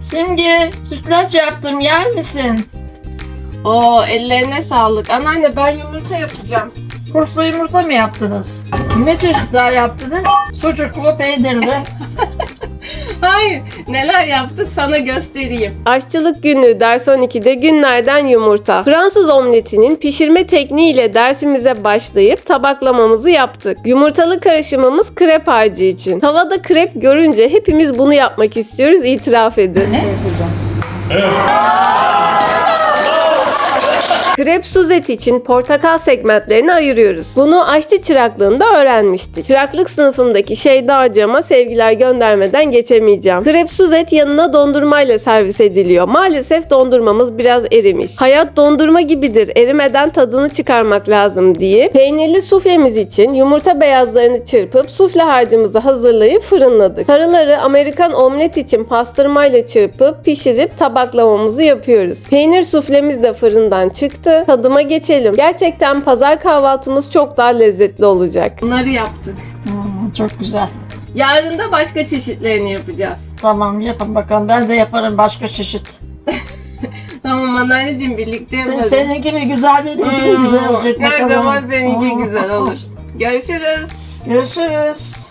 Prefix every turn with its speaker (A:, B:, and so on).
A: Simge sütlaç yaptım yer misin?
B: Oo ellerine sağlık. Anneanne ben yumurta yapacağım.
A: Kurslu yumurta mı yaptınız? Ne çeşitler yaptınız? Sucuklu, peynirli.
B: Hayır. Neler yaptık sana göstereyim. Aşçılık günü ders 12'de günlerden yumurta. Fransız omletinin pişirme tekniğiyle dersimize başlayıp tabaklamamızı yaptık. Yumurtalı karışımımız krep harcı için. Tavada krep görünce hepimiz bunu yapmak istiyoruz itiraf edin. Krep suzet için portakal segmentlerini ayırıyoruz. Bunu aşçı çıraklığında öğrenmiştik. Çıraklık sınıfımdaki Şeyda hocama sevgiler göndermeden geçemeyeceğim. Krep suzet yanına dondurmayla servis ediliyor. Maalesef dondurmamız biraz erimiş. Hayat dondurma gibidir. Erimeden tadını çıkarmak lazım diye. Peynirli suflemiz için yumurta beyazlarını çırpıp sufle harcımızı hazırlayıp fırınladık. Sarıları Amerikan omlet için pastırmayla çırpıp pişirip tabaklamamızı yapıyoruz. Peynir suflemiz de fırından çıktı. Tadıma geçelim. Gerçekten pazar kahvaltımız çok daha lezzetli olacak. Bunları yaptık.
A: Hmm, çok güzel.
B: Yarın da başka çeşitlerini yapacağız.
A: Tamam yapın bakalım. Ben de yaparım başka çeşit.
B: Tamam anneanneciğim birlikte
A: Sen,
B: yapalım.
A: seninki mi güzel benimki mi güzel olacak
B: Her
A: bakalım.
B: zaman seninki
A: Hmm.
B: güzel olur. Görüşürüz.
A: Görüşürüz.